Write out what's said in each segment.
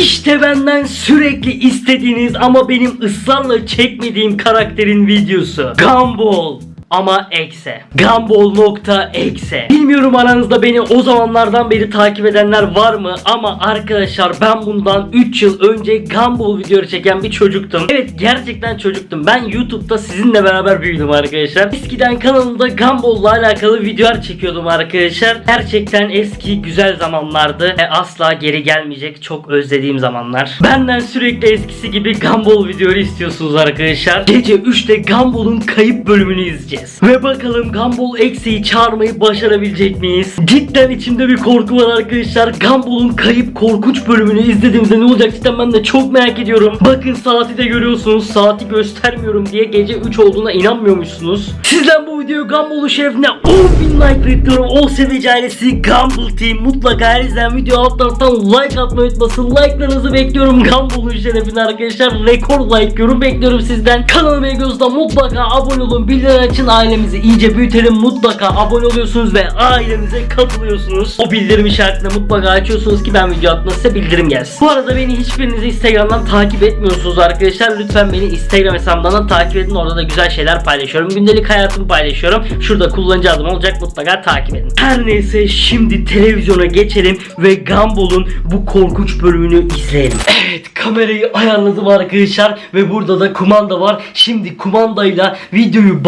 İşte benden sürekli istediğiniz ama benim ısrarla çekmediğim karakterin videosu. Gumball ama ekse. Gumball.exe. Bilmiyorum aranızda beni o zamanlardan beri takip edenler var mı ama arkadaşlar ben bundan 3 yıl önce Gumball videoları çeken bir çocuktum. Evet gerçekten çocuktum. Ben YouTube'da sizinle beraber büyüdüm arkadaşlar. Eskiden kanalımda Gumball'la alakalı videolar çekiyordum arkadaşlar. Gerçekten eski güzel zamanlardı. ve asla geri gelmeyecek çok özlediğim zamanlar. Benden sürekli eskisi gibi Gumball videoları istiyorsunuz arkadaşlar. Gece 3'te Gumball'un kayıp bölümünü izleyeceğiz. Ve bakalım Gumball X'i çağırmayı başarabilecek miyiz? Cidden içimde bir korku var arkadaşlar. Gumball'un kayıp korkunç bölümünü izlediğimde ne olacak cidden ben de çok merak ediyorum. Bakın saati de görüyorsunuz. Saati göstermiyorum diye gece 3 olduğuna inanmıyormuşsunuz. Sizden bu videoyu Gumball'un şerefine 10.000 like bekliyorum. O sevici ailesi Gumball Team mutlaka her izleyen video alttan like atmayı unutmasın. Like'larınızı bekliyorum Gumball'un şerefine arkadaşlar. Rekor like yorum bekliyorum sizden. Kanalıma gözde mutlaka abone olun. Bildirim açın ailemizi iyice büyütelim. Mutlaka abone oluyorsunuz ve ailemize katılıyorsunuz. O bildirim işaretini mutlaka açıyorsunuz ki ben video attığımda size bildirim gelsin. Bu arada beni hiçbiriniz Instagram'dan takip etmiyorsunuz arkadaşlar. Lütfen beni Instagram hesabımdan da takip edin. Orada da güzel şeyler paylaşıyorum. Gündelik hayatımı paylaşıyorum. Şurada kullanıcı adım olacak mutlaka takip edin. Her neyse şimdi televizyona geçelim ve Gumball'un bu korkunç bölümünü izleyelim. Evet kamerayı ayarladım arkadaşlar ve burada da kumanda var. Şimdi kumandayla videoyu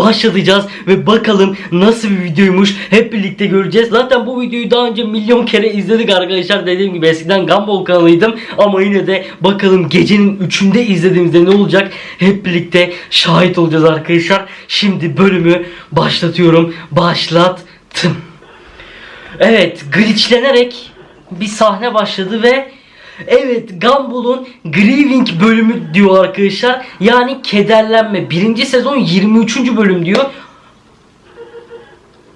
başlatacağız ve bakalım nasıl bir videoymuş hep birlikte göreceğiz. Zaten bu videoyu daha önce milyon kere izledik arkadaşlar. Dediğim gibi eskiden Gumball kanalıydım ama yine de bakalım gecenin 3'ünde izlediğimizde ne olacak hep birlikte şahit olacağız arkadaşlar. Şimdi bölümü başlatıyorum. Başlattım. Evet glitchlenerek bir sahne başladı ve Evet Gumball'un Grieving bölümü diyor arkadaşlar. Yani kederlenme. Birinci sezon 23. bölüm diyor.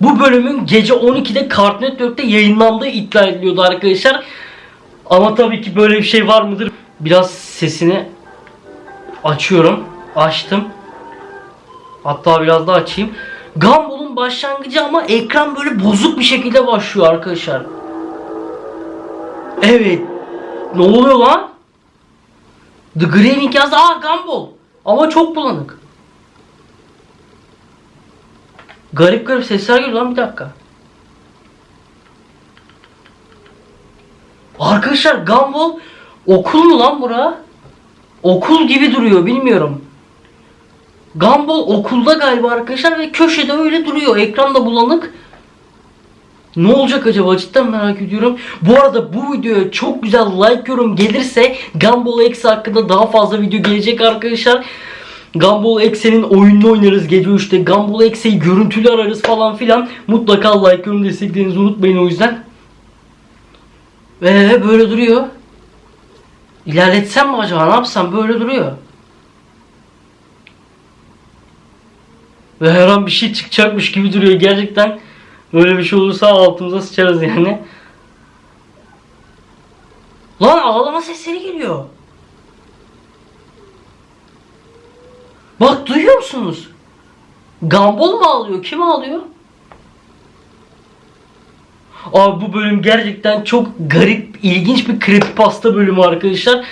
Bu bölümün gece 12'de Cartoon Network'te yayınlandığı iddia ediliyordu arkadaşlar. Ama tabii ki böyle bir şey var mıdır? Biraz sesini açıyorum. Açtım. Hatta biraz daha açayım. Gumball'un başlangıcı ama ekran böyle bozuk bir şekilde başlıyor arkadaşlar. Evet. Ne oluyor lan? The Graving yazdı. Aa Gumball. Ama çok bulanık. Garip garip sesler geliyor lan bir dakika. Arkadaşlar Gumball okul mu lan bura? Okul gibi duruyor bilmiyorum. Gumball okulda galiba arkadaşlar ve köşede öyle duruyor. Ekranda bulanık. Ne olacak acaba cidden merak ediyorum. Bu arada bu videoya çok güzel like yorum gelirse Gumball X hakkında daha fazla video gelecek arkadaşlar. Gumball X'enin oyununu oynarız gece 3'te. Gumball X'e'yi görüntülü ararız falan filan. Mutlaka like yorum desteklerinizi unutmayın o yüzden. Ve böyle duruyor. İlerletsem mi acaba ne yapsam böyle duruyor. Ve her an bir şey çıkacakmış gibi duruyor gerçekten. Böyle bir şey olursa altımıza sıçarız yani. Lan ağlama sesleri geliyor. Bak duyuyor musunuz? Gumball mu ağlıyor? Kim ağlıyor? Abi bu bölüm gerçekten çok garip, ilginç bir creepypasta bölümü arkadaşlar.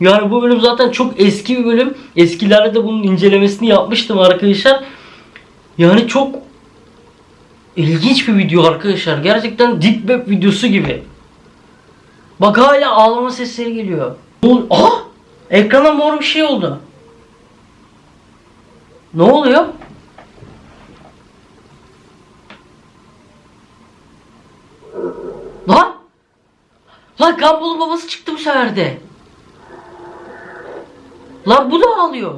Yani bu bölüm zaten çok eski bir bölüm. Eskilerde de bunun incelemesini yapmıştım arkadaşlar. Yani çok ilginç bir video arkadaşlar. Gerçekten deep web videosu gibi. Bak hala ağlama sesleri geliyor. Aha! Ekrana mor bir şey oldu. Ne oluyor? Lan! Lan Gumball'un babası çıktı bu sefer de. Lan bu da ağlıyor.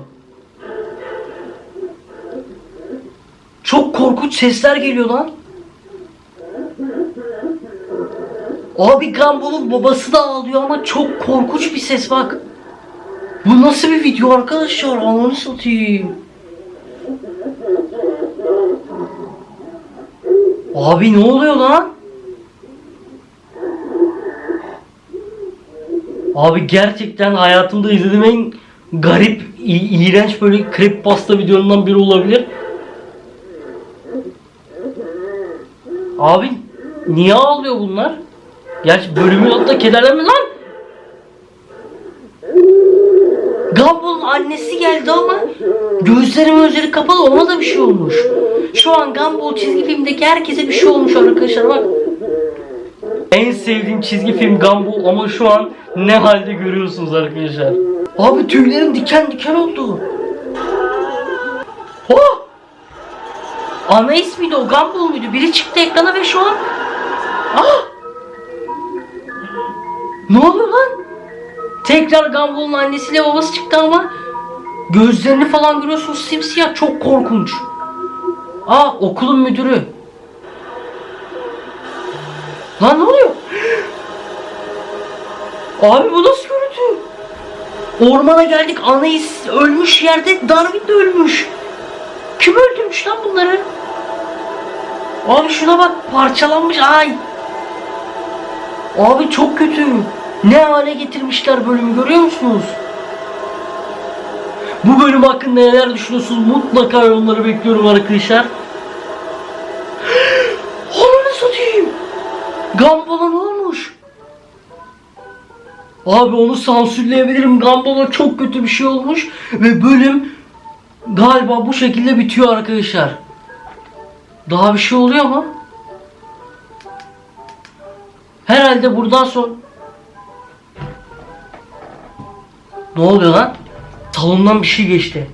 Çok korkunç sesler geliyor lan. Abi Gumball'un babası da ağlıyor ama çok korkunç bir ses bak. Bu nasıl bir video arkadaşlar? Ananı satayım. Abi ne oluyor lan? Abi gerçekten hayatımda izlediğim en garip, iğrenç böyle creepypasta videolarından biri olabilir. Abi niye ağlıyor bunlar? Gerçi bölümün adı da kederlenme lan. Gumball'ın annesi geldi ama gözleri gözleri kapalı ona da bir şey olmuş. Şu an Gumball çizgi filmdeki herkese bir şey olmuş arkadaşlar bak. En sevdiğim çizgi film Gumball ama şu an ne halde görüyorsunuz arkadaşlar. Abi tüylerim diken diken oldu. Oh! Ana ismiydi o Gumball muydu? Biri çıktı ekrana ve şu an... Ah! Ne oluyor lan? Tekrar Gumball'ın annesiyle babası çıktı ama gözlerini falan görüyorsunuz simsiyah çok korkunç. Aa okulun müdürü. Lan ne oluyor? Abi bu nasıl görüntü? Ormana geldik Anais ölmüş yerde Darwin de ölmüş. Kim öldürmüş lan bunları? Abi şuna bak parçalanmış ay. Abi çok kötü. Ne hale getirmişler bölümü görüyor musunuz? Bu bölüm hakkında neler düşünüyorsunuz? Mutlaka yorumları bekliyorum arkadaşlar. Ananı satayım. Gumball'a ne olmuş? Abi onu sansürleyebilirim. Gumball'a çok kötü bir şey olmuş. Ve bölüm galiba bu şekilde bitiyor arkadaşlar. Daha bir şey oluyor mu? Herhalde buradan sonra... Ne oluyor lan? Salondan bir şey geçti.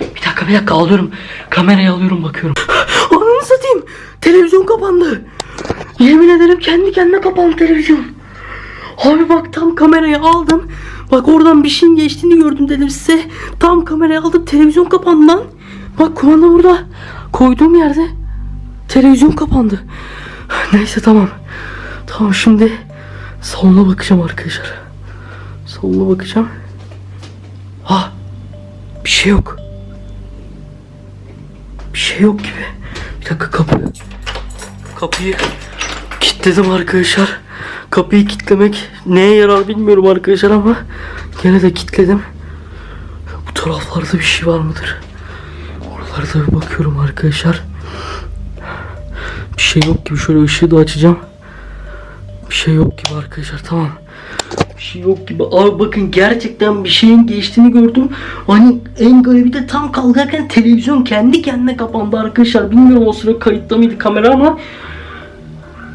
Bir dakika bir dakika alıyorum. Kamerayı alıyorum bakıyorum. Ananı satayım. Televizyon kapandı. Yemin ederim kendi kendine kapandı televizyon. Abi bak tam kamerayı aldım. Bak oradan bir şeyin geçtiğini gördüm dedim size. Tam kamerayı aldım televizyon kapandı lan. Bak kumanda burada. Koyduğum yerde televizyon kapandı. Neyse tamam. Tamam şimdi salona bakacağım arkadaşlar. Salona bakacağım. Ha bir şey yok. Bir şey yok gibi. Bir dakika kapı. Kapıyı kilitledim arkadaşlar. Kapıyı kilitlemek neye yarar bilmiyorum arkadaşlar ama gene de kilitledim. Bu taraflarda bir şey var mıdır? Oralarda bir bakıyorum arkadaşlar. Şey yok gibi şöyle ışığı da açacağım. Bir şey yok gibi arkadaşlar tamam. Bir şey yok gibi. Abi bakın gerçekten bir şeyin geçtiğini gördüm. Hani en garibi de tam kalkarken televizyon kendi kendine kapandı arkadaşlar. Bilmiyorum o sıra kayıtta mıydı kamera ama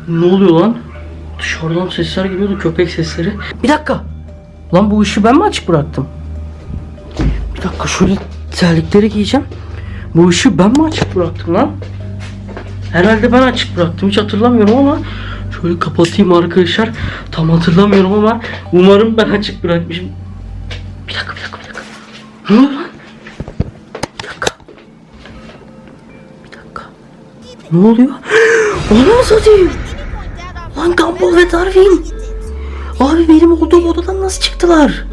ne oluyor lan? Dışarıdan sesler geliyordu köpek sesleri. Bir dakika. Lan bu ışığı ben mi açık bıraktım? Bir dakika şöyle terlikleri giyeceğim. Bu ışığı ben mi açık bıraktım lan? Herhalde ben açık bıraktım. Hiç hatırlamıyorum ama şöyle kapatayım arkadaşlar. Tam hatırlamıyorum ama umarım ben açık bırakmışım. Bir dakika bir dakika bir dakika. Ne oluyor lan? Bir dakika. Bir dakika. Ne oluyor? Onu satayım? Lan Gumball ve Darwin. Abi benim olduğum odadan nasıl çıktılar?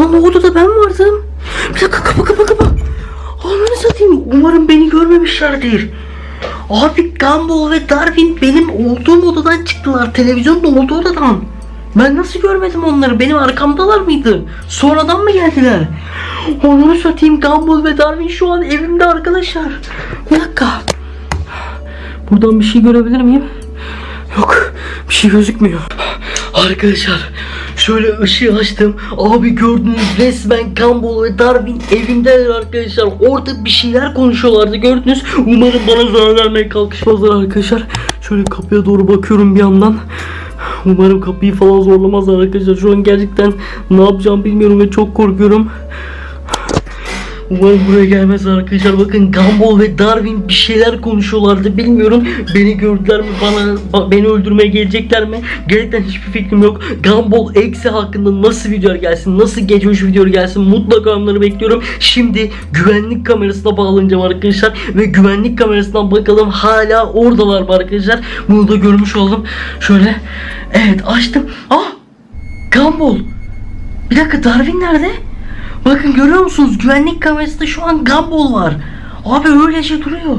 Lan o odada ben vardım. Bir dakika kapa kapa kapa. Ananı satayım. Umarım beni görmemişlerdir. Abi Gumball ve Darwin benim olduğum odadan çıktılar. Televizyonda olduğu odadan. Ben nasıl görmedim onları? Benim arkamdalar mıydı? Sonradan mı geldiler? Onu satayım Gumball ve Darwin şu an evimde arkadaşlar. Bir dakika. Buradan bir şey görebilir miyim? Yok bir şey gözükmüyor. Arkadaşlar şöyle ışığı açtım. Abi gördünüz resmen Gumball ve Darwin evimdeler arkadaşlar. Orada bir şeyler konuşuyorlardı gördünüz. Umarım bana zarar vermeye kalkışmazlar arkadaşlar. Şöyle kapıya doğru bakıyorum bir yandan. Umarım kapıyı falan zorlamazlar arkadaşlar. Şu an gerçekten ne yapacağım bilmiyorum ve çok korkuyorum. Umarım buraya gelmez arkadaşlar. Bakın Gumball ve Darwin bir şeyler konuşuyorlardı. Bilmiyorum beni gördüler mi bana ba- beni öldürmeye gelecekler mi? Gerçekten hiçbir fikrim yok. Gumball Eksi hakkında nasıl videolar gelsin, nasıl gece uçu videolar gelsin mutlaka onları bekliyorum. Şimdi güvenlik kamerasına bağlanacağım arkadaşlar ve güvenlik kamerasından bakalım hala oradalar mı arkadaşlar? Bunu da görmüş oldum. Şöyle evet açtım. Ah! Gumball. Bir dakika Darwin nerede? Bakın görüyor musunuz? Güvenlik kamerasında şu an Gumball var. Abi öylece duruyor.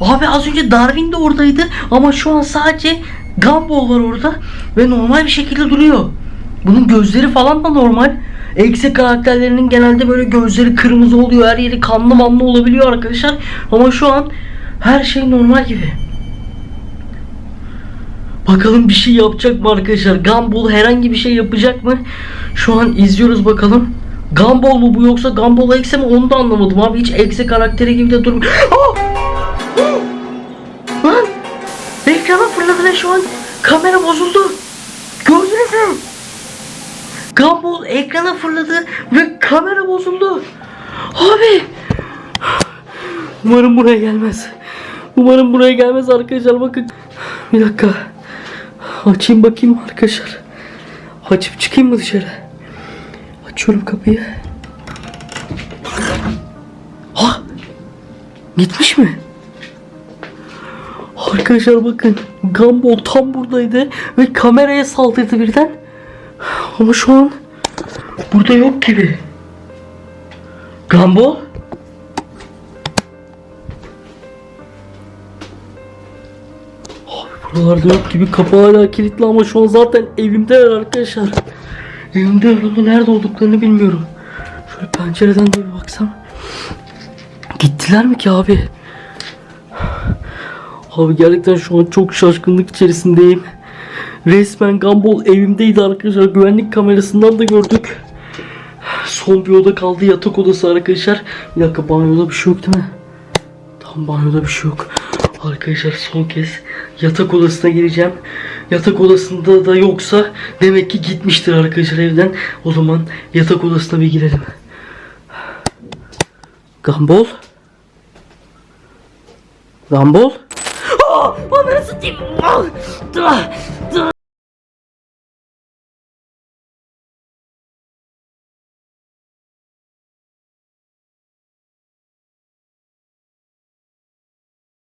Abi az önce Darwin de oradaydı ama şu an sadece Gumball var orada ve normal bir şekilde duruyor. Bunun gözleri falan da normal. Eksi karakterlerinin genelde böyle gözleri kırmızı oluyor. Her yeri kanlı manlı olabiliyor arkadaşlar. Ama şu an her şey normal gibi. Bakalım bir şey yapacak mı arkadaşlar? Gumball herhangi bir şey yapacak mı? Şu an izliyoruz bakalım. Gumball mu bu yoksa Gumball Exe mi onu da anlamadım abi. Hiç Exe karakteri gibi de durmuyor. Lan! Ekrana fırladı ve şu an kamera bozuldu. Gördünüz mü? Gumball ekrana fırladı ve kamera bozuldu. Abi! Umarım buraya gelmez. Umarım buraya gelmez arkadaşlar bakın. Bir dakika. Açayım bakayım arkadaşlar. Açıp çıkayım mı dışarı? Açıyorum kapıyı. Ha! Gitmiş mi? Arkadaşlar bakın. Gumball tam buradaydı ve kameraya saldırdı birden. Ama şu an burada yok gibi. Gumball? Abi buralarda yok gibi kapı hala kilitli ama şu an zaten evimdeler arkadaşlar. Evimde ama nerede olduklarını bilmiyorum. Şöyle pencereden de bir baksam. Gittiler mi ki abi? Abi gerçekten şu an çok şaşkınlık içerisindeyim. Resmen Gumball evimdeydi arkadaşlar. Güvenlik kamerasından da gördük. Son bir oda kaldı yatak odası arkadaşlar. Bir dakika banyoda bir şey yok değil mi? Tam banyoda bir şey yok. Arkadaşlar son kez yatak odasına gireceğim. Yatak odasında da yoksa demek ki gitmiştir arkadaşlar evden. O zaman yatak odasına bir girelim. Gumball? Gumball? Aa, onları satayım. Ah.